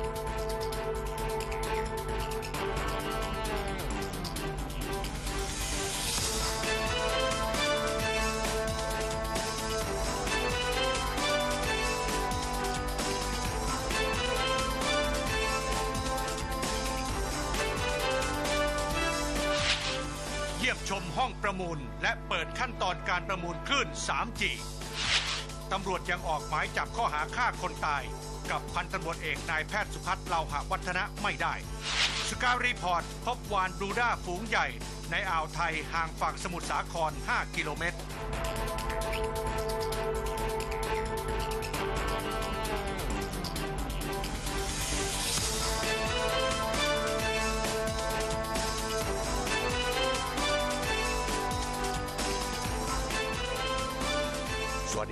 เยี่ยมชมห้องประมูลและเปิดขั้นตอนการประมูลคลื่น 3G ตำรวจยังออกหมายจับข้อหาฆ่าคนตาย กับพันตำรวจเอกนายแพทย์สุพัฒน์เลาหะวัฒนะไม่ได้สการีพอร์ตพบวานบูด้าฝูงใหญ่ ในอ่าวไทยห่างฝั่งสมุทรสาคร 5 กิโลเมตร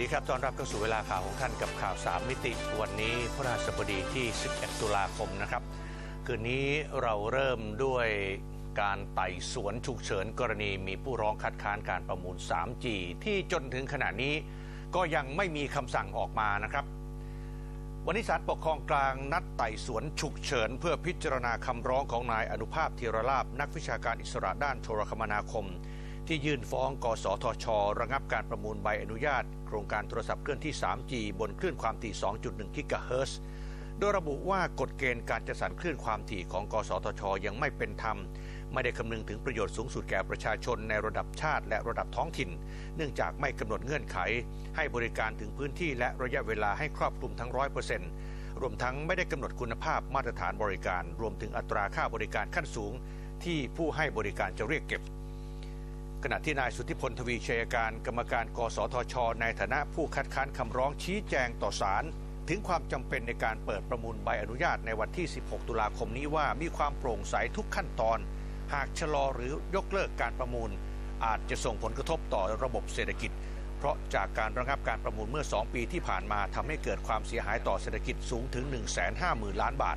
ดีครับ ต้อนรับเข้าสู่เวลาข่าวของท่านกับข่าว 3 มิติ วันนี้พระราชบดีที่ 11 ตุลาคมนะครับ คืนนี้เราเริ่มด้วยการไต่สวนฉุกเฉินกรณีมีผู้ร้องคัดค้านการประมูล 3G ที่จนถึงขณะนี้ก็ยังไม่มีคำสั่งออกมานะครับ วันนี้ศาลปกครองกลางนัดไต่สวนฉุกเฉิน เพื่อพิจารณาคำร้องของนายอนุภาพธีรลาบนักวิชาการอิสระด้านโทรคมนาคม ที่ยื่นฟ้องกสทช ระงับการประมูลใบอนุญาต โครงการโทรศัพท์เคลื่อนที่ 3G บนคลื่นความถี่ 2.1 กิกะเฮิรตซ์โดยระบุว่ากฎเกณฑ์การจัดสรรคลื่นความถี่ของ กสทช ยังไม่เป็นธรรม ไม่ได้คำนึงถึงประโยชน์สูงสุดแก่ประชาชนในระดับชาติและระดับท้องถิ่น เนื่องจากไม่กำหนดเงื่อนไข ให้บริการถึงพื้นที่และระยะเวลาให้ครอบคลุมทั้งร้อยเปอร์เซ็นต์รวมทั้งไม่ได้กำหนดคุณภาพมาตรฐานบริการ รวมถึงอัตราค่าบริการขั้นสูง ที่ผู้ให้บริการจะเรียกเก็บ ขณะที่นายสุทธิพลทวีชัยการกรรมการกสทช ในฐานะผู้คัดค้านคำร้องชี้แจงต่อศาลถึงความจำเป็นในการเปิดประมูลใบอนุญาตในวันที่ 16 ตุลาคมนี้ว่ามีความโปร่งใสทุกขั้นตอน หากชะลอหรือยกเลิกการประมูล อาจจะส่งผลกระทบต่อระบบเศรษฐกิจ เพราะจากการระงับการประมูลเมื่อ 2 ปีที่ผ่านมาทำให้เกิดความเสียหายต่อเศรษฐกิจสูงถึง 150,000 ล้านบาท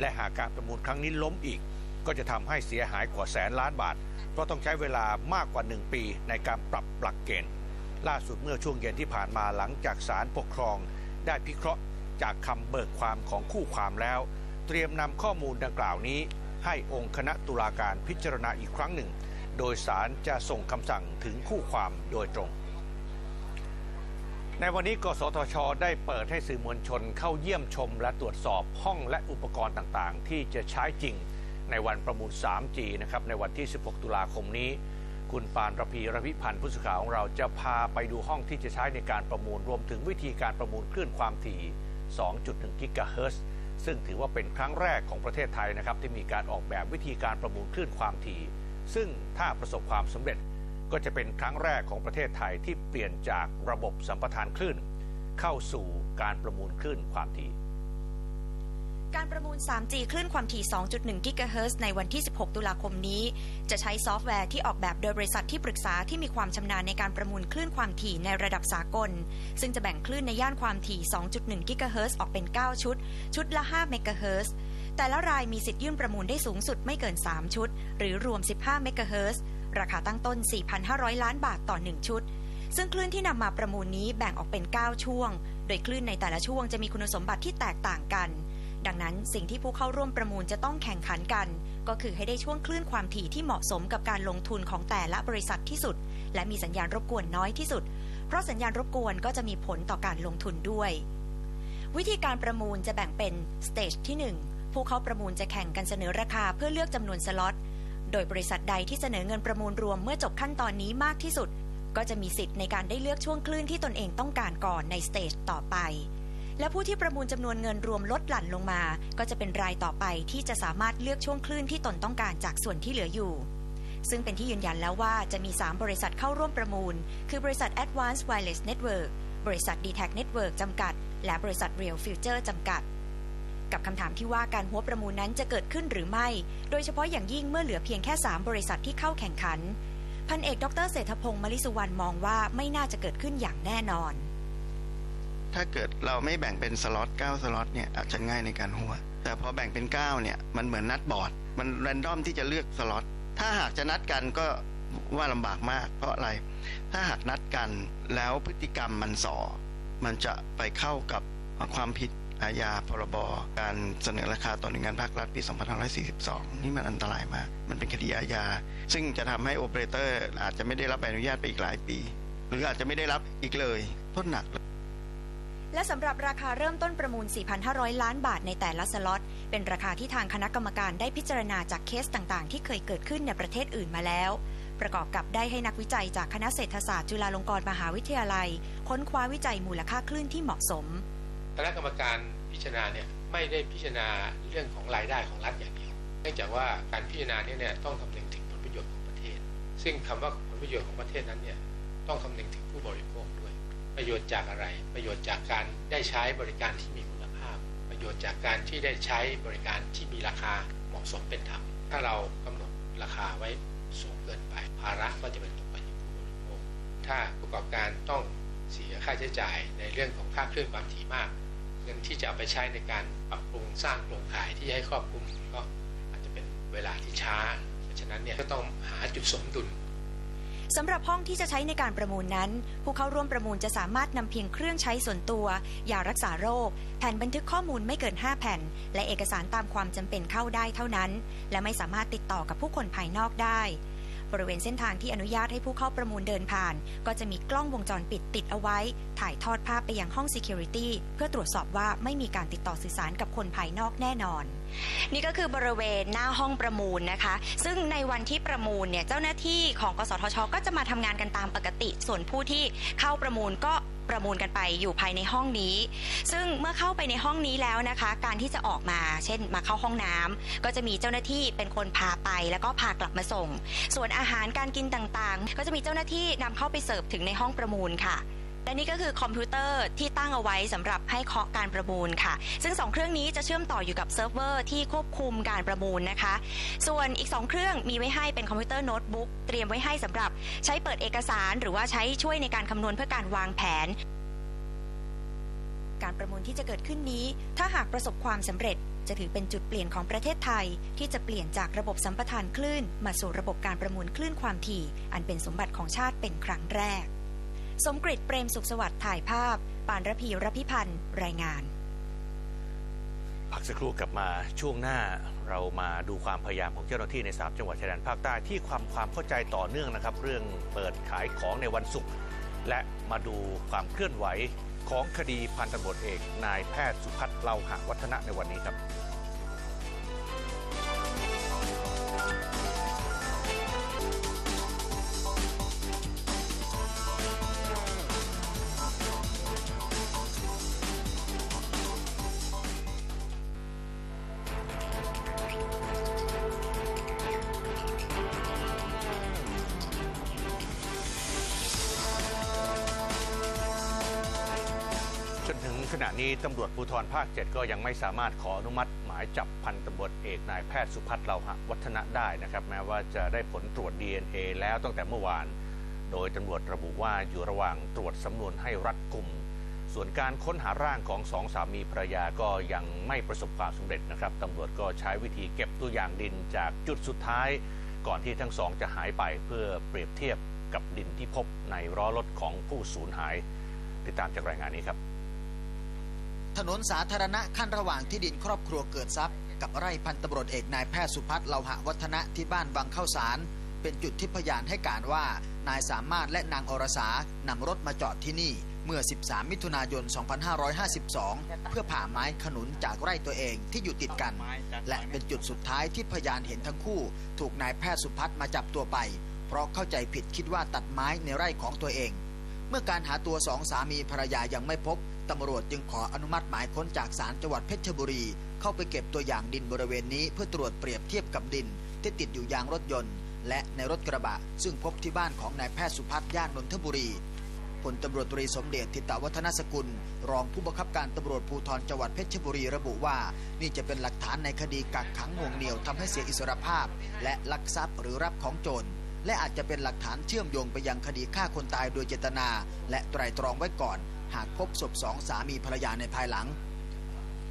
และหากการประมูลครั้งนี้ล้มอีก ก็จะทำให้เสียหายกว่าแสนล้านบาท เพราะต้องใช้เวลามากกว่า 1 ปีในการปรับหลักเกณฑ์ ล่าสุดเมื่อช่วงเย็นที่ผ่านมาหลังจากศาลปกครอง ได้พิเคราะห์จากคำเบิกความของคู่ความแล้ว เตรียมนำข้อมูลดังกล่าวนี้ ให้องค์คณะตุลาการพิจารณาอีกครั้งหนึ่ง โดยศาลจะส่งคำสั่งถึงคู่ความโดยตรง ในวันนี้กสทช ได้เปิดให้สื่อมวลชนเข้าเยี่ยมชม และตรวจสอบห้องและอุปกรณ์ต่างๆ ที่จะใช้จริง ในวันประมูล 3G นะครับในวันที่ 16 ตุลาคมนี้ คุณปานระพีระพิพันธ์ผู้สื่อข่าวของเราจะพาไปดูห้องที่จะใช้ในการประมูลรวมถึงวิธีการประมูลคลื่นความถี่ 2.1 กิกะเฮิรตซ์ซึ่งถือว่าเป็นครั้งแรกของประเทศไทยนะครับที่มีการออกแบบวิธีการประมูลคลื่นความถี่ ซึ่งถ้าประสบความสำเร็จก็จะเป็นครั้งแรกของประเทศไทยที่เปลี่ยนจากระบบสัมปทานคลื่น เข้าสู่การประมูลคลื่นความถี่ การประมูล 3G คลื่นความถี่ 2.1 กิกะเฮิรตซ์ในวันที่ 16 ตุลาคมนี้ จะใช้ซอฟต์แวร์ที่ออกแบบโดยบริษัทที่ปรึกษาที่มีความชำนาญในการประมูลคลื่นความถี่ในระดับสากล ซึ่งจะแบ่งคลื่นในย่านความถี่ 2.1 กิกะเฮิรตซ์ออกเป็น 9 ชุด ชุดละ 5 เมกะเฮิรตซ์แต่ละรายมีสิทธิ์ยื่นประมูลได้สูงสุดไม่เกิน 3 ชุด หรือรวม 15 เมกะเฮิรตซ์ราคาตั้งต้น 4,500 ล้านบาทต่อ 1 ชุดซึ่งคลื่นที่นำมาประมูลนี้แบ่งออกเป็น 9 ช่วง โดยคลื่นในแต่ละช่วงจะมีคุณสมบัติที่แตกต่างกัน ดังนั้นสิ่งที่ผู้เข้าร่วมประมูลจะต้องแข่งขันกัน ก็คือให้ได้ช่วงคลื่นความถี่ที่เหมาะสมกับการลงทุนของแต่ละบริษัทที่สุด และมีสัญญาณรบกวนน้อยที่สุด เพราะสัญญาณรบกวนก็จะมีผลต่อการลงทุนด้วย วิธีการประมูลจะแบ่งเป็นสเตจที่ 1 ผู้เข้าประมูลจะแข่งกันเสนอราคาเพื่อเลือกจำนวนสล็อตโดยบริษัทใดที่เสนอเงินประมูลรวมเมื่อจบขั้นตอนนี้มากที่สุด ก็จะมีสิทธิ์ในการได้เลือกช่วงคลื่นที่ตนเองต้องการก่อนในสเตจต่อไป และผู้ที่ประมูลจำนวนเงินรวมลดหลั่นลงมา ก็จะเป็นรายต่อไปที่จะสามารถเลือกช่วงคลื่นที่ตนต้องการจากส่วนที่เหลืออยู่ ซึ่งเป็นที่ยืนยันแล้วว่าจะมี 3 บริษัทเข้าร่วมประมูล คือบริษัท Advanced Wireless Network บริษัท d t a c Network จำกัด และบริษัท Real Future จำกัด กับคำถามที่ว่าการหัวประมูลนั้นจะเกิดขึ้นหรือไม่ โดยเฉพาะอย่างยิ่งเมื่อเหลือเพียงแค่ 3 บริษัทที่เข้าแข่งขันพันเอกดรเศรษฐพงศ์มลิสุวรรณมองว่าไม่น่าจะเกิดขึ้นอย่างแน่นอน ถ้าเกิดเราไม่แบ่งเป็นสล็อต9สล็อตเนี่ยอาจจะง่ายในการหัว แต่พอแบ่งเป็น9เนี่ยมันเหมือนนัดบอร์ด มันแรนดอมที่จะเลือกสล็อตถ้าหากจะนัดกันก็ว่าลำบากมาก เพราะอะไร ถ้าหากนัดกันแล้วพฤติกรรมมันสอ มันจะไปเข้ากับความผิดอาญาพรบการเสนอราคาต่อหน่วยงานภาครัฐปี 2542 นี่มันอันตรายมาก มันเป็นคดีอาญา ซึ่งจะทำให้โอเปอเรเตอร์อาจจะไม่ได้รับใบอนุญาตไปอีกหลายปี หรืออาจจะไม่ได้รับอีกเลยโทษหนักเลย และสำหรับราคาเริ่มต้นประมูล 4,500 ล้านบาทในแต่ละสล็อต เป็นราคาที่ทางคณะกรรมการได้พิจารณาจากเคสต่างๆ ที่เคยเกิดขึ้นในประเทศอื่นมาแล้ว ประกอบกับได้ให้นักวิจัยจากคณะเศรษฐศาสตร์จุฬาลงกรณ์มหาวิทยาลัย ค้นคว้าวิจัยมูลค่าคลื่นที่เหมาะสม คณะกรรมการพิจารณาเนี่ยไม่ได้พิจารณาเรื่องของรายได้ของรัฐอย่างเดียว เนื่องจากว่าการพิจารณาเนี่ยเนี่ยต้องคำนึงถึงผลประโยชน์ของประเทศ ซึ่งคำว่าผลประโยชน์ของประเทศนั้นเนี่ยต้องคำนึงถึงผู้บริโภคด้วย ประโยชน์จากอะไร ประโยชน์จากการได้ใช้บริการที่มีคุณภาพ ประโยชน์จากการที่ได้ใช้บริการที่มีราคาเหมาะสมเป็นธรรม ถ้าเรากำหนดราคาไว้สูงเกินไป ภาระก็จะเป็นตกไปที่ผู้บริโภค ถ้าประกอบการต้องเสียค่าใช้จ่ายในเรื่องของค่าคลื่นความถี่มาก เงินที่จะเอาไปใช้ในการปรับปรุงสร้างโครงข่ายที่ให้ครอบคลุมก็อาจจะเป็นเวลาที่ช้า เพราะฉะนั้นเนี่ยก็ต้องหาจุดสมดุล สำหรับห้องที่จะใช้ในการประมูลนั้น ผู้เข้าร่วมประมูลจะสามารถนำเพียงเครื่องใช้ส่วนตัวยารักษาโรค แผ่นบันทึกข้อมูลไม่เกิน 5 แผ่น และเอกสารตามความจำเป็นเข้าได้เท่านั้น และไม่สามารถติดต่อกับผู้คนภายนอกได้ บริเวณเส้นทางที่อนุญาตให้ผู้เข้าประมูลเดินผ่าน ก็จะมีกล้องวงจรปิดติดเอาไว้ ถ่ายทอดภาพไปยังห้อง Security เพื่อตรวจสอบว่าไม่มีการติดต่อสื่อสารกับคนภายนอกแน่นอน นี่ก็คือบริเวณหน้าห้องประมูลนะคะ ซึ่งในวันที่ประมูลเนี่ยเจ้าหน้าที่ของกสทช ก็จะมาทำงานกันตามปกติ ส่วนผู้ที่เข้าประมูลก็ประมูลกันไปอยู่ภายในห้องนี้ ซึ่งเมื่อเข้าไปในห้องนี้แล้วนะคะ การที่จะออกมา เช่น มาเข้าห้องน้ำก็จะมีเจ้าหน้าที่เป็นคนพาไปแล้วก็พากลับมาส่ง ส่วนอาหารการกินต่างๆ ก็จะมีเจ้าหน้าที่นำเข้าไปเสิร์ฟถึงในห้องประมูลค่ะ และนี่ก็คือคอมพิวเตอร์ที่ตั้งเอาไว้สำหรับให้เคาะการประมูลค่ะ ซึ่ง 2 เครื่องนี้จะเชื่อมต่ออยู่กับเซิร์ฟเวอร์ที่ควบคุมการประมูลนะคะ ส่วนอีก 2 เครื่องมีไว้ให้เป็นคอมพิวเตอร์โน้ตบุ๊กเตรียมไว้ให้สำหรับใช้เปิดเอกสารหรือว่าใช้ช่วยในการคำนวณเพื่อการวางแผน การประมูลที่จะเกิดขึ้นนี้ ถ้าหากประสบความสำเร็จจะถือเป็นจุดเปลี่ยนของประเทศไทย ที่จะเปลี่ยนจากระบบสัมปทานคลื่น มาสู่ระบบการประมูลคลื่นความถี่ อันเป็นสมบัติของชาติเป็นครั้งแรก สมกฤตเปรมสุขสวัสดิ์ถ่ายภาพ ปานระพีรพิพันธ์รายงาน พักสักครู่กลับมาช่วงหน้าเรามาดูความพยายามของเจ้าหน้าที่ใน3จังหวัดชายแดนภาคใต้ที่ความความเข้าใจต่อเนื่องนะครับ เรื่องเปิดขายของในวันศุกร์และมาดูความเคลื่อนไหวของคดีพันตำรวจเอก นายแพทย์สุพัฒน์เลาหะวัฒนะในวันนี้ครับ ณะนี้ตำรวจภูธรภาค 7 ก็ยังไม่สามารถขออนุมัติหมายจับพันตำรวจเอกนายแพทย์สุพัฒน์เลาหะวัฒนะได้นะครับ แม้ว่าจะได้ผลตรวจ DNA แล้วตั้งแต่เมื่อวาน โดยตำรวจระบุว่าอยู่ระหว่างตรวจสำนวนให้รัดกุม ส่วนการค้นหาร่างของสองสามีภรรยาก็ยังไม่ประสบความสำเร็จนะครับตำรวจก็ใช้วิธีเก็บตัวอย่างดินจากจุดสุดท้าย ก่อนที่ทั้งสองจะหายไปเพื่อเปรียบเทียบกับดินที่พบในล้อรถของผู้สูญหาย ติดตามจากรายงานนี้ครับ ถนนสาธารณะขั้นระหว่างที่ดินครอบครัวเกิดทรัพย์ กับไร่พันตำรวจเอกนายแพทย์สุพัฒน์เลาหะวัฒนะที่บ้านวังเข้าสาร เป็นจุดที่พยานให้การว่านายสามารถและนางอรสานำรถมาจอดที่นี่เมื่อ 13 มิถุนายน 2552 เพื่อผ่าไม้ขนุนจากไร่ตัวเองที่อยู่ติดกัน และเป็นจุดสุดท้ายที่พยานเห็นทั้งคู่ ถูกนายแพทย์สุพัฒน์มาจับตัวไป เพราะเข้าใจผิดคิดว่าตัดไม้ในไร่ของตัวเอง เมื่อการหาตัวสองสามีภรรยายังไม่พบ ตำรวจจึงขออนุมัติหมายค้นจากศาลจังหวัดเพชรบุรี เข้าไปเก็บตัวอย่างดินบริเวณนี้เพื่อตรวจเปรียบเทียบกับดิน ที่ติดอยู่ยางรถยนต์ และในรถกระบะ ซึ่งพบที่บ้านของนายแพทย์สุพัฒน์ย่านนนทบุรีพลตำรวจตรีสมเด็จทิตาวัฒนสกุล รองผู้บังคับการตำรวจภูธรจังหวัดเพชรบุรีระบุว่า นี่จะเป็นหลักฐานในคดีกักขังหน่วงเหนี่ยวทำให้เสียอิสรภาพ และลักทรัพย์หรือรับของโจรและอาจจะเป็นหลักฐานเชื่อมโยงไปยังคดีฆ่าคนตายโดยเจตนา และไตรตรองไว้ก่อน หากพบศพสองสามีภรรยาในภายหลัง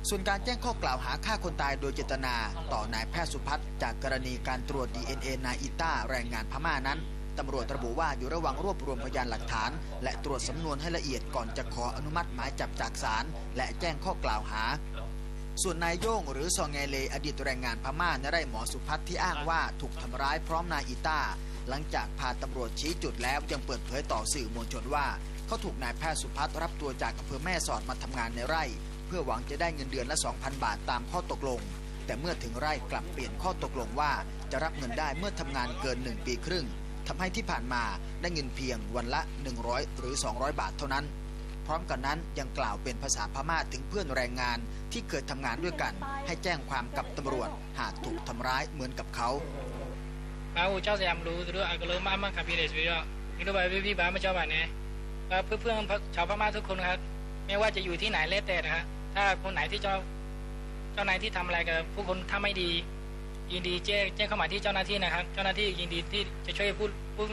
ส่วนการแจ้งข้อกล่าวหาฆ่าคนตายโดยเจตนา ต่อนายแพทย์สุพัฒน์จากกรณีการตรวจ DNA นายอิต้าแรงงานพม่านั้นตำรวจระบุว่าอยู่ระหว่างรวบรวมพยานหลักฐาน และตรวจสำนวนให้ละเอียดก่อนจะขออนุมัติหมายจับจากศาลและแจ้งข้อกล่าวหา ส่วนนายโย่งหรือซองเงเลอดีตแรงงานพม่าในไร่หมอสุพัฒน์ที่อ้างว่าถูกทำร้ายพร้อมนายอีต้าหลังจากพาตำรวจชี้จุดแล้วยังเปิดเผยต่อสื่อมวลชนว่า เขาถูกนายแพทย์สุพัฒน์รับตัวจากอำเภอแม่สอดมาทำงานในไร่ เพื่อหวังจะได้เงินเดือนละ 2,000 บาทตามข้อตกลง แต่เมื่อถึงไร่กลับเปลี่ยนข้อตกลงว่าจะรับเงินได้เมื่อทำงานเกิน 1 ปีครึ่งทำให้ที่ผ่านมาได้เงินเพียงวันละ 100 หรือ 200 บาทเท่านั้น พร้อมกันนั้นยังกล่าวเป็นภาษาพม่าถึงเพื่อนแรงงานที่เคยทำงานด้วยกัน ให้แจ้งความกับตำรวจหากถูกทำร้ายเหมือนกับเขาเอาเจ้าสยามรู้ตัวด้วยก็เริ่มมากมากับพี่เดชไปด้วยนี่ตัวยปพี่บ้ามาเจ้าบ้านเนี่ อ่อเพื่อนๆชาวพม่าทุกคนครับ ไม่ว่าจะอยู่ที่ไหนแล้วแต่นะครับถ้าคนไหนที่เจ้าเจ้านายที่ทำอะไรกับผู้คนถ้าไม่ดี ยินดีแจ้งแจ้งเข้ามาที่เจ้าหน้าที่นะครับ เจ้าหน้าที่ยินดีที่จะช่วยผู้ผู้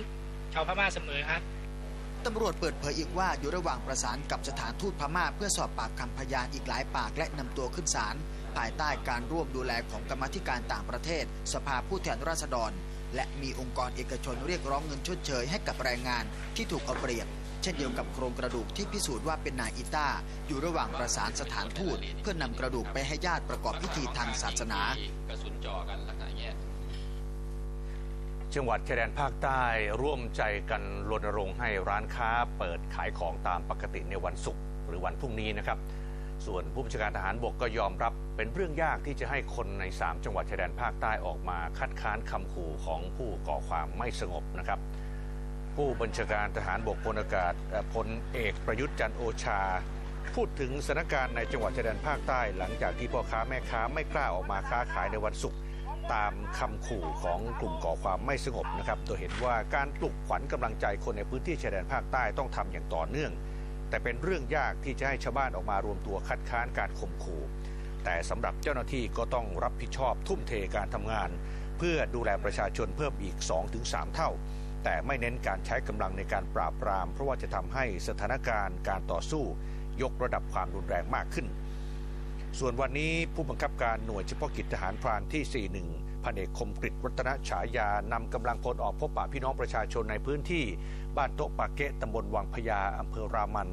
ชาวพม่าเสมอครับตำรวจเปิดเผยอีกว่าอยู่ระหว่างประสานกับสถานทูตพม่า เพื่อสอบปากคำพยานอีกหลายปากและนำตัวขึ้นศาลภายใต้การร่วมดูแลของกรรมธิการต่างประเทศ สภาผู้แทนราษฎร และมีองค์กรเอกชนเรียกร้องเงินชดเชยให้กับแรงงานที่ถูกเอาเปรียบ ช่นเดียวกับโครงกระดูกที่พิสูจน์ว่าเป็นนายอิต้า อยู่ระหว่างประสานสถานทูตเพื่อนำกระดูกไปให้ญาติประกอบพิธีทางศาสนา กระสุนจ่อกันลักษณะเงี้ยจังหวัดชายแดนภาคใต้ร่วมใจกันรณรงค์ให้ร้านค้าเปิดขายของตามปกติในวันศุกร์หรือวันพรุ่งนี้นะครับ ส่วนผู้บัญชาการทหารบกก็ยอมรับเป็นเรื่องยากที่จะให้คนใน 3 จังหวัดชายแดนภาคใต้ออกมาคัดค้านคำขู่ของผู้ก่อความไม่สงบนะครับ ผู้บัญชาการทหารบกพลอากาศพลเอกประยุทธ์จันโอชา พูดถึงสถานการณ์ในจังหวัดชายแดนภาคใต้ หลังจากที่พ่อค้าแม่ค้าไม่กล้าออกมาค้าขายในวันศุกร์ตามคำขู่ของกลุ่มก่อความไม่สงบนะครับโดยเห็นว่าการปลุกขวัญกำลังใจคนในพื้นที่ชายแดนภาคใต้ต้องทำอย่างต่อเนื่อง แต่เป็นเรื่องยากที่จะให้ชาวบ้านออกมารวมตัวคัดค้านการข่มขู่ แต่สำหรับเจ้าหน้าที่ก็ต้องรับผิดชอบทุ่มเทการทำงาน เพื่อดูแลประชาชนเพิ่มอีก 2-3 เท่า แต่ไม่เน้นการใช้กำลังในการปราบปราม เพราะว่าจะทำให้สถานการณ์การต่อสู้ ยกระดับความรุนแรงมากขึ้น ส่วนวันนี้ผู้บังคับการหน่วยเฉพาะกิจทหารพรานที่ 41พันเอกคมกริตรัตนฉายานำกำลังพลออกพบปะพี่น้องประชาชนในพื้นที่ บ้านโต๊ะปากเกะตำบลวังพญาอำเภอรามัน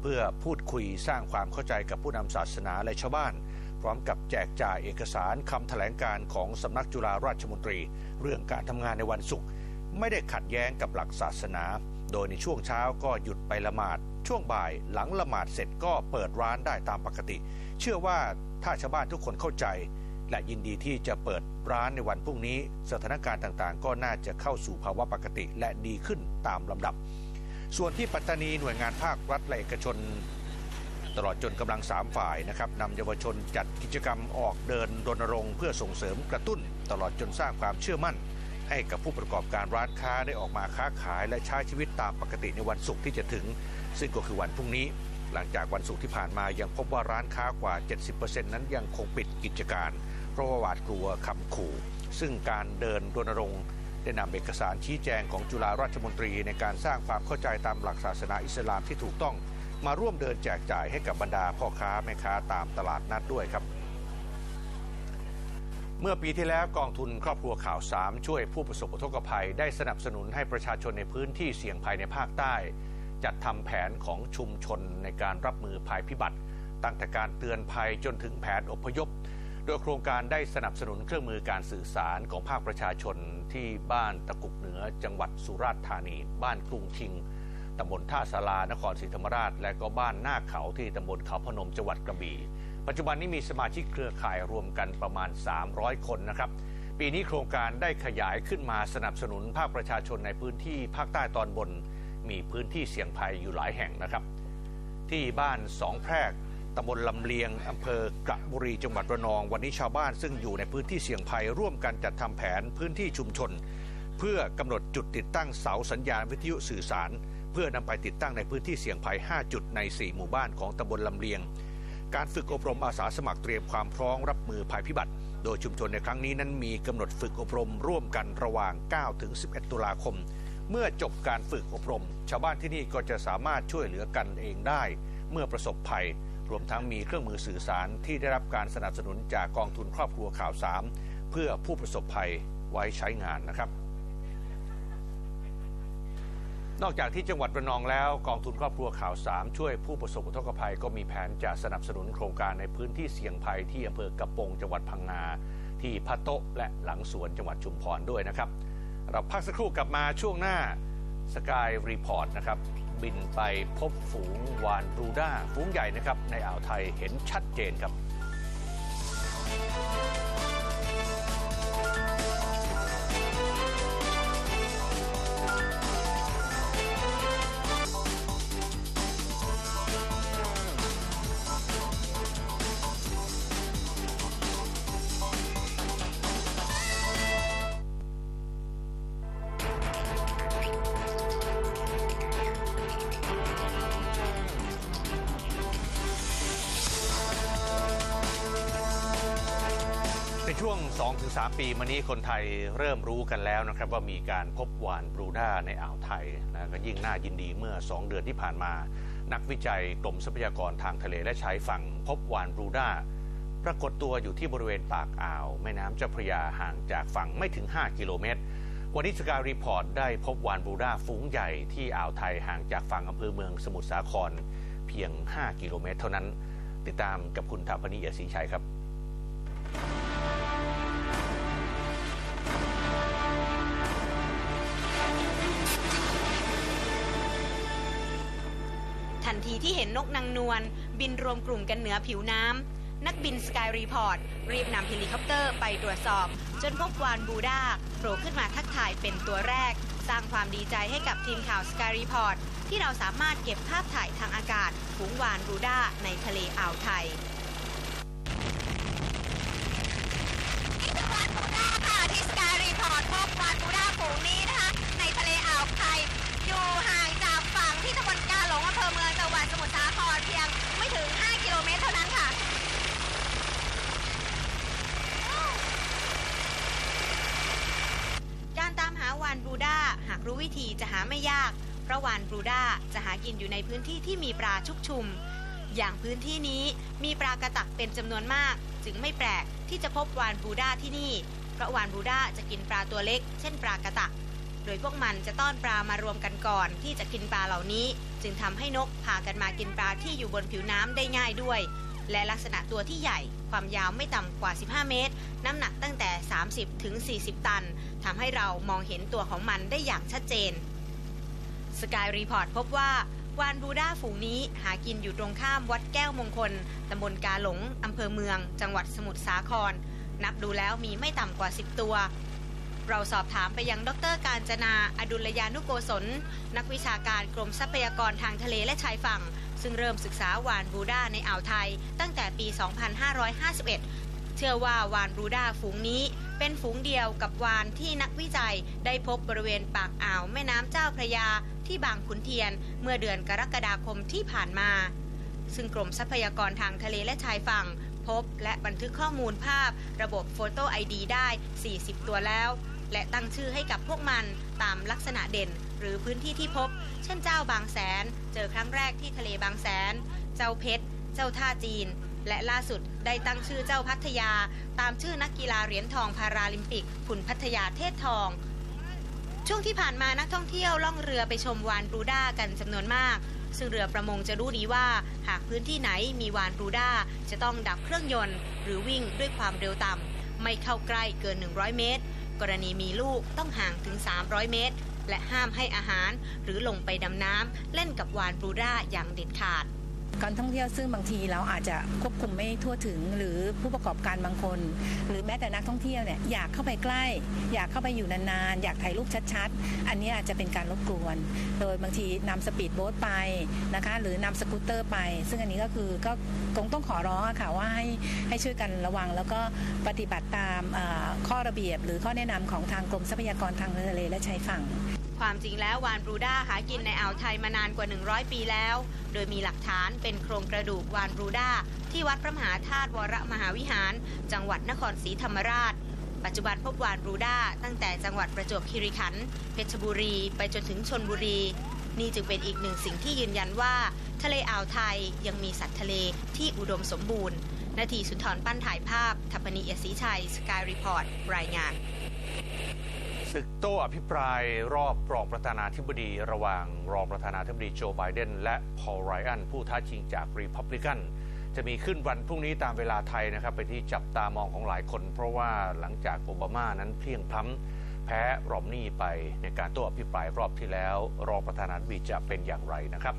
เพื่อพูดคุยสร้างความเข้าใจกับผู้นำศาสนาและชาวบ้านพร้อมกับแจกจ่ายเอกสารคำแถลงการของสำนักจุฬาราชมนตรี เรื่องการทำงานในวันศุกร์ ไม่ได้ขัดแย้งกับหลักศาสนา โดยในช่วงเช้าก็หยุดไปละหมาด ช่วงบ่ายหลังละหมาดเสร็จก็เปิดร้านได้ตามปกติ เชื่อว่าถ้าชาวบ้านทุกคนเข้าใจ และยินดีที่จะเปิดร้านในวันพรุ่งนี้ สถานการณ์ต่างๆ ก็น่าจะเข้าสู่ภาวะปกติและดีขึ้นตามลำดับ ส่วนที่ปัตตานีหน่วยงานภาครัฐและเอกชนตลอดจนกำลังสามฝ่ายนะครับนำเยาวชนจัดกิจกรรมออกเดินรณรงค์เพื่อส่งเสริมกระตุ้น ตลอดจนสร้างความเชื่อมั่น ให้กับผู้ประกอบการร้านค้าได้ออกมาค้าขายและใช้ชีวิตตามปกติในวันศุกร์ที่จะถึง ซึ่งก็คือวันพรุ่งนี้ หลังจากวันศุกร์ที่ผ่านมายังพบว่าร้านค้ากว่า 70%นั้นยังคงปิดกิจการ เพราะว่าหวาดกลัวคำขู่ ซึ่งการเดินรณรงค์ได้นำเอกสารชี้แจงของจุฬาราชมนตรีในการสร้างความเข้าใจตามหลักศาสนาอิสลามที่ถูกต้อง มาร่วมเดินแจกจ่ายให้กับบรรดาพ่อค้าแม่ค้าตามตลาดนัดด้วยครับ เมื่อปีที่แล้วกองทุนครอบครัวข่าวสามช่วยผู้ประสบอุทกภัย ได้สนับสนุนให้ประชาชนในพื้นที่เสี่ยงภัยในภาคใต้ จัดทำแผนของชุมชนในการรับมือภัยพิบัติ ตั้งแต่การเตือนภัยจนถึงแผนอพยพ โดยโครงการได้สนับสนุนเครื่องมือการสื่อสารของภาคประชาชนที่บ้านตะกุกเหนือ จังหวัดสุราษฎร์ธานี บ้านกรุงทิงตำบลท่าสารานครศรีธรรมราช และก็บ้านหน้าเขาที่ตำบลเขาพนมจังหวัดกระบี่ ปัจจุบันนี้มีสมาชิกเครือข่ายรวมกันประมาณ 300 คนนะครับ ปีนี้โครงการได้ขยายขึ้นมาสนับสนุนภาคประชาชนในพื้นที่ภาคใต้ตอนบน มีพื้นที่เสี่ยงภัยอยู่หลายแห่งนะครับ ที่บ้านสองแพรกตำบลลำเลียงอำเภอกระบุรีจังหวัดระนอง วันนี้ชาวบ้านซึ่งอยู่ในพื้นที่เสี่ยงภัยร่วมกันจัดทำแผนพื้นที่ชุมชน เพื่อกำหนดจุดติดตั้งเสาสัญญาณวิทยุสื่อสาร เพื่อนำไปติดตั้งในพื้นที่เสี่ยงภัย 5 จุดใน 4 หมู่บ้านของตำบลลำเลียง การฝึกอบรมอาสาสมัครเตรียมความพร้อมรับมือภัยพิบัติ โดยชุมชนในครั้งนี้นั้นมีกำหนดฝึกอบรมร่วมกันระหว่าง 9 ถึง 11 ตุลาคม เมื่อจบการฝึกอบรม ชาวบ้านที่นี่ก็จะสามารถช่วยเหลือกันเองได้ เมื่อประสบภัย รวมทั้งมีเครื่องมือสื่อสารที่ได้รับการสนับสนุนจากกองทุนครอบครัวข่าวสามเพื่อผู้ประสบภัยไว้ใช้งานนะครับ นอกจากที่จังหวัดระนองแล้วกองทุนครอบครัวข่าวสามช่วยผู้ประสบอุทกภัยก็มีแผนจะสนับสนุนโครงการในพื้นที่เสี่ยงภัยที่อำเภอกระโปงจังหวัดพังงา ที่พะโตะและหลังสวนจังหวัดชุมพรด้วยนะครับ เราพักสักครู่กลับมาช่วงหน้าสกายรีพอร์ตนะครับ บินไปพบฝูงวานบรูด้าฝูงใหญ่นะครับในอ่าวไทยเห็นชัดเจนครับ ปีมานี้คนไทยเริ่มรู้กันแล้วนะครับว่ามีการพบวานบรูด้าในอ่าวไทยนะก็ยิ่งน่ายินดีเมื่อ 2 เดือนที่ผ่านมา นักวิจัยกรมทรัพยากรทางทะเลและชายฝั่ง พบวานบรูด้าปรากฏตัวอยู่ที่บริเวณปากอ่าว แม่น้ำเจ้าพระยาห่างจากฝั่งไม่ถึง 5 กิโลเมตร วันนี้สการีพอร์ตได้พบวานบรูด้าฝูงใหญ่ที่อ่าวไทยห่างจากฝั่งอำเภอเมืองสมุทรสาครเพียง 5 กิโลเมตร เท่านั้น ติดตามกับคุณถาพนีเอศรีชัยครับ ที่เห็นนกนางนวลบินรวมกลุ่มกันเหนือผิวน้ำ นักบินสกายรีพอร์ตรีบนำเฮลิคอปเตอร์ไปตรวจสอบ จนพบวานบูดาโผล่ขึ้นมาทักทายเป็นตัวแรก สร้างความดีใจให้กับทีมข่าวสกายรีพอร์ตที่เราสามารถเก็บภาพถ่ายทางอากาศฝูงวานบูดาในทะเลอ่าวไทย วานบรูด้าจะหากินอยู่ในพื้นที่ที่มีปลาชุกชุม อย่างพื้นที่นี้มีปลากระตักเป็นจำนวนมาก จึงไม่แปลกที่จะพบวานบรูด้าที่นี่ เพราะวานบรูด้าจะกินปลาตัวเล็ก เช่นปลากระตัก โดยพวกมันจะต้อนปลามารวมกันก่อน ที่จะกินปลาเหล่านี้ จึงทำให้นกพากันมากินปลาที่อยู่บนผิวน้ำได้ง่ายด้วย และลักษณะตัวที่ใหญ่ ความยาวไม่ต่ำกว่า 15 เมตร น้ำหนักตั้งแต่ 30ถึง40 ตันทำให้เรามองเห็นตัวของมันได้อย่างชัดเจน สกายรีพอร์ตพบว่าวานบูด้าฝูงนี้หากินอยู่ตรงข้ามวัดแก้วมงคล ตำบลกาหลง อำเภอเมือง จังหวัดสมุทรสาคร นับดูแล้วมีไม่ต่ำกว่า 10 ตัว เราสอบถามไปยังดรการจนา อดุลยานุโกศล นักวิชาการกรมทรัพยากรทางทะเลและชายฝั่ง ซึ่งเริ่มศึกษาวานบูด้าในอ่าวไทย ตั้งแต่ปี 2551 เชื่อว่าวานบรูด้าฝูงนี้ เป็นฝูงเดียวกับวานที่นักวิจัยได้พบบริเวณปากอ่าวแม่น้ำเจ้าพระยาที่บางขุนเทียนเมื่อเดือนกรกฎาคมที่ผ่านมา ซึ่งกรมทรัพยากรทางทะเลและชายฝั่ง พบและบันทึกข้อมูลภาพระบบโฟโต้ไอดีได้ 40 ตัวแล้ว และตั้งชื่อให้กับพวกมันตามลักษณะเด่นหรือพื้นที่ที่พบ เช่นเจ้าบางแสน เจอครั้งแรกที่ทะเลบางแสน เจ้าเพชร เจ้าท่าจีน และล่าสุดได้ตั้งชื่อเจ้าพัทยา ตามชื่อนักกีฬาเหรียญทองพาราลิมปิกคุณพัทยาเทศทอง ช่วงที่ผ่านมานักท่องเที่ยวล่องเรือไปชมวานบรูด้ากันจำนวนมาก ซึ่งเรือประมงจะรู้ดีว่าหากพื้นที่ไหนมีวานบรูด้าจะต้องดับเครื่องยนต์ หรือวิ่งด้วยความเร็วต่ำไม่เข้าใกล้เกิน 100 เมตร กรณีมีลูกต้องห่างถึง 300 เมตร และห้ามให้อาหาร หรือลงไปดำน้ำเล่นกับวานบรูด้าอย่างเด็ดขาด การท่องเที่ยวซึ่งบางทีเราอาจจะควบคุมไม่ทั่วถึง หรือผู้ประกอบการบางคน หรือแม้แต่นักท่องเที่ยวเนี่ยอยากเข้าไปใกล้ อยากเข้าไปอยู่นานๆ อยากถ่ายรูปชัดๆ อันนี้อาจจะเป็นการรบกวน โดยบางทีนำสปีดโบ๊ทไปนะคะหรือนำสกูตเตอร์ไป ซึ่งอันนี้ก็คือก็คงต้องขอร้องค่ะว่าให้ให้ช่วยกันระวัง แล้วก็ปฏิบัติตามข้อระเบียบ หรือข้อแนะนำของทางกรมทรัพยากรทางทะเลและชายฝั่ง ความจริงแล้ววานบรูด้าหากินในอ่าวไทยมานานกว่า 100 ปีแล้ว โดยมีหลักฐานเป็นโครงกระดูกวานบรูด้าที่วัดพระมหาธาตุวรมหาวิหาร จังหวัดนครศรีธรรมราช ปัจจุบันพบวานบรูด้าตั้งแต่จังหวัดประจวบคีรีขันธ์เพชรบุรี ไปจนถึงชนบุรี นี่จึงเป็นอีกหนึ่งสิ่งที่ยืนยันว่า ทะเลอ่าวไทยยังมีสัตว์ทะเลที่อุดมสมบูรณ์นาทีสุนทรปั้นถ่ายภาพทัพนีเอศีชัยสกายรีพอร์ตรายงาน ศึกโต้อภิปรายรอบรองประธานาธิบดีระหว่างรองประธานาธิบดีโจไบเดนและพอลไรอันผู้ท้าชิงจากรีพับลิกัน จะมีขึ้นวันพรุ่งนี้ตามเวลาไทยนะครับเป็นที่จับตามองของหลายคน เพราะว่าหลังจากโอบามานั้นเพียงพล้ำแพ้รอมนี่ไปในการโต้อภิปรายรอบที่แล้ว รองประธานาธิบดีจะเป็นอย่างไรนะครับ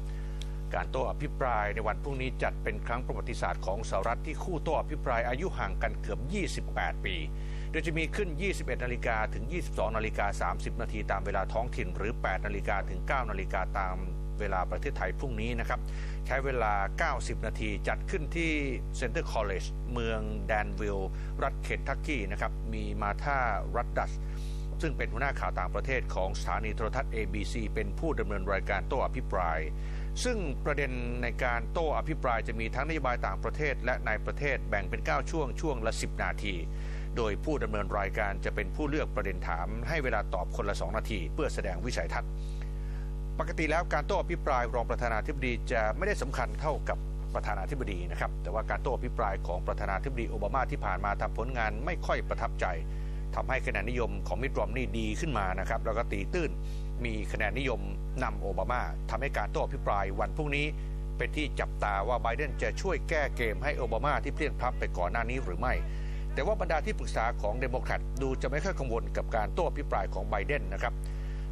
การโต้อภิปรายในวันพรุ่งนี้จัดเป็นครั้งประวัติศาสตร์ของสหรัฐที่คู่โต้อภิปรายอายุห่างกันเกือบ 28 ปี โดยจะมีขึ้น 21 นาฬิกาถึง 22 นาฬิกา 30 นาทีตามเวลาท้องถิ่น หรือ 8 นาฬิกาถึง 9 นาฬิกาตามเวลาประเทศไทยพรุ่งนี้นะครับ ใช้เวลา 90 นาทีจัดขึ้นที่เซ็นเตอร์คอลเลจเมืองแดนวิลล์รัฐเคนทักกี้นะครับ มีมาธารัตดัสซึ่งเป็นหัวหน้าข่าวต่างประเทศของสถานีโทรทัศน์ ABC เป็นผู้ดำเนินรายการโต้อภิปราย ซึ่งประเด็นในการโต้อภิปรายจะมีทั้งนโยบายต่างประเทศและในประเทศแบ่งเป็น 9 ช่วงช่วงละ 10 นาที โดยผู้ดำเนินรายการจะเป็นผู้เลือกประเด็นถาม ให้เวลาตอบคนละ 2 นาที เพื่อแสดงวิสัยทัศน์ ปกติแล้วการโต้อภิปรายรองประธานาธิบดีจะไม่ได้สำคัญเท่ากับประธานาธิบดีนะครับ แต่ว่าการโต้อภิปรายของประธานาธิบดีโอบามาที่ผ่านมาทำผลงานไม่ค่อยประทับใจทำให้คะแนนนิยมของมิตรรอมนี่ดีขึ้นมานะครับแล้วก็ตีตื้นมีคะแนนนิยมนำโอบามาทำให้การโต้อภิปรายวันพรุ่งนี้เป็นที่จับตาว่าไบเดนจะช่วยแก้เกมให้โอบามาที่เพลียงพล้ำไปก่อนหน้านี้หรือไม่ แต่ว่าบรรดาที่ปรึกษาของเดโมแครตดูจะไม่ค่อยกังวลกับการโต้อภิปรายของไบเดนนะครับ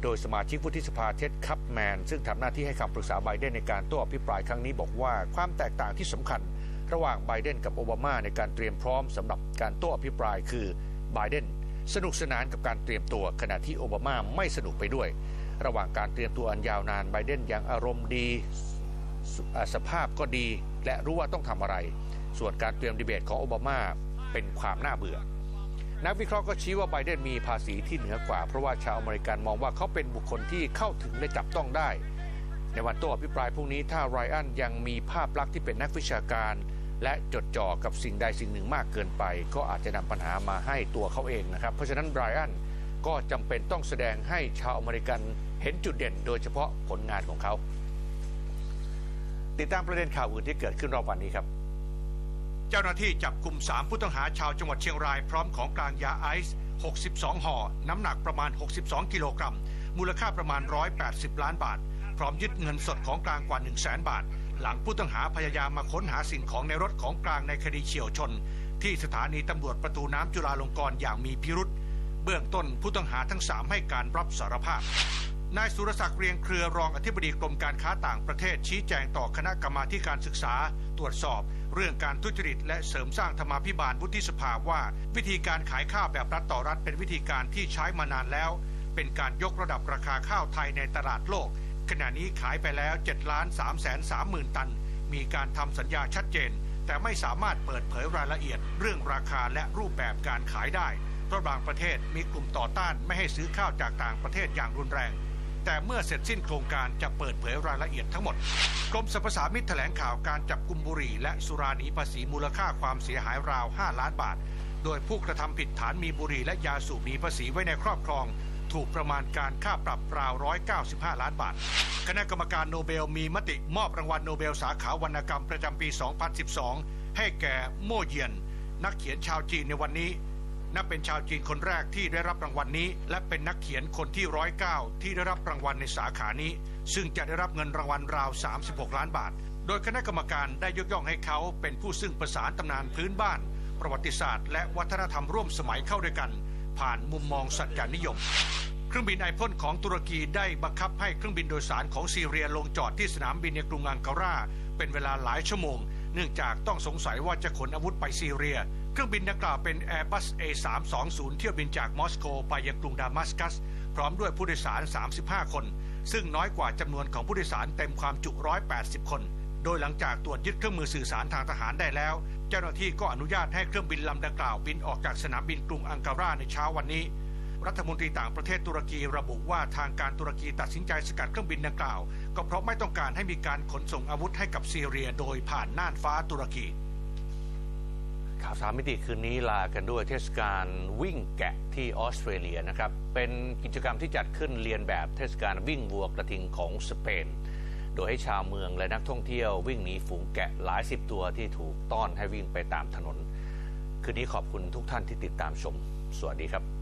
โดยสมาชิกวุฒิสภาเท็ดคัพแมนซึ่งทำหน้าที่ให้คำปรึกษาไบเดนในการโต้อภิปรายครั้งนี้บอกว่าความแตกต่างที่สำคัญ ระหว่างไบเดนกับโอบามาในการเตรียมพร้อมสำหรับการโต้อภิปรายคือไบเดนสนุกสนานกับการเตรียมตัวขณะที่โอบามาไม่สนุกไปด้วย ระหว่างการเตรียมตัวอันยาวนานไบเดนยังอารมณ์ดีสอ่าสภาพก็ดี และรู้ว่าต้องทำอะไร ส่วนการเตรียมดีเบตของโอบามา เป็นความน่าเบื่อ นักวิเคราะห์ก็ชี้ว่าไบเดนมีภาษีที่เหนือกว่า เพราะว่าชาวอเมริกันมองว่าเขาเป็นบุคคลที่เข้าถึงและจับต้องได้ ในวันโต้อภิปรายพรุ่งนี้ถ้าไรอันยังมีภาพลักษณ์ที่เป็นนักวิชาการ และจดจ่อกับสิ่งใดสิ่งหนึ่งมากเกินไป ก็อาจจะนำปัญหามาให้ตัวเขาเองนะครับ เพราะฉะนั้นไรอันก็จำเป็นต้องแสดงให้ชาวอเมริกันเห็นจุดเด่น โดยเฉพาะผลงานของเขา ติดตามประเด็นข่าวอื่นที่เกิดขึ้นรอบวันนี้ครับ เจ้าหน้าที่จับกลุ่ม 3 ผู้ต้องหาชาวจังหวัดเชียงราย พร้อมของกลางยาไอซ์ 62 ห่อ น้ำหนักประมาณ 62 กิโลกรัม มูลค่าประมาณ 180 ล้านบาท พร้อมยึดเงินสดของกลางกว่า 1 0 0 0 0 0บาท หลังผู้ต้องหาพยายามมาค้นหาสิ่งของในรถของกลางในคดีเฉียวชน ที่สถานีตำรวจประตูน้ำจุฬาลงกรณ์อย่างมีพิรุษ เบื้องต้นผู้ต้องหาทั้ง 3 ให้การรับสารภาพนายสุรศักดิ์เรียงเครือรองอธิบดีกรมการค้าต่างประเทศชี้แจงต่อคณะกรรมาการศึกษา ตรวจสอบ เรื่องการทุจริต และเสริมสร้างธรรมาภิบาลวุฒิสภาว่า วิธีการขายข้าวแบบรัฐต่อรัฐเป็นวิธีการที่ใช้มานานแล้ว เป็นการยกระดับราคาข้าวไทยในตลาดโลก ขณะนี้ขายไปแล้ว7ล้าน3แสน3หมื่นตัน มีการทำสัญญาชัดเจน แต่ไม่สามารถเปิดเผยรายละเอียด เรื่องราคาและรูปแบบการขายได้เพราะบางประเทศมีกลุ่มต่อต้านไม่ให้ซื้อข้าวจากต่างประเทศอย่างรุนแรง แต่เมื่อเสร็จสิ้นโครงการจะเปิดเผยรายละเอียดทั้งหมด กรมสรรพสามิตแถลงข่าวการจับกุมบุหรี่และสุราหนีภาษีมูลค่าความเสียหายราว 5 ล้านบาท โดยผู้กระทำผิดฐานมีบุหรี่และยาสูบหนีภาษีไว้ในครอบครอง ถูกประมาณการค่าปรับราว 195 ล้านบาท คณะกรรมการโนเบลมีมติมอบรางวัลโนเบลสาขาวรรณกรรมประจำปี 2012 ให้แก่โม่เยียน นักเขียนชาวจีนในวันนี้ นับเป็นชาวจีนคนแรกที่ได้รับรางวัลนี้ และเป็นนักเขียนคนที่ร้อยเก้าที่ได้รับรางวัลในสาขานี้ ซึ่งจะได้รับเงินรางวัลราว 36 ล้านบาท โดยคณะกรรมการได้ยกย่องให้เขาเป็นผู้ซึ่งประสานตำนานพื้นบ้าน ประวัติศาสตร์ และวัฒนธรรมร่วมสมัยเข้าด้วยกัน ผ่านมุมมองสัจจานิยม เครื่องบินไอพ่นของตุรกีได้บังคับให้เครื่องบินโดยสารของซีเรียลงจอดที่สนามบินในกรุงอังการาเป็นเวลาหลายชั่วโมง เนื่องจากต้องสงสัยว่าจะขนอาวุธไปซีเรีย เครื่องบินดังกล่าวเป็น Airbus A320 เที่ยวบินจากมอสโกไปยังกรุงดามัสกัส พร้อมด้วยผู้โดยสาร 35 คน ซึ่งน้อยกว่าจำนวนของผู้โดยสารเต็มความจุ 180 คน โดยหลังจากตรวจยึดเครื่องมือสื่อสารทางทหารได้แล้ว เจ้าหน้าที่ก็อนุญาตให้เครื่องบินลำดังกล่าวบินออกจากสนามบินกรุงอังการาในเช้าวันนี้ รัฐมนตรีต่างประเทศตุรกีระบุว่าทางการตุรกีตัดสินใจสกัดเครื่องบินดังกล่าว ก็เพราะไม่ต้องการให้มีการขนส่งอาวุธให้กับซีเรียโดยผ่านน่านฟ้าตุรกีข่าวสามมิติคืนนี้ลากันด้วยเทศกาลวิ่งแกะที่ออสเตรเลียนะครับ เป็นกิจกรรมที่จัดขึ้นเรียนแบบเทศกาลวิ่งวัวกระทิงของสเปน โดยให้ชาวเมืองและนักท่องเที่ยววิ่งหนีฝูงแกะหลายสิบตัวที่ถูกต้อนให้วิ่งไปตามถนน คืนนี้ขอบคุณทุกท่านที่ติดตามชม สวัสดีครับ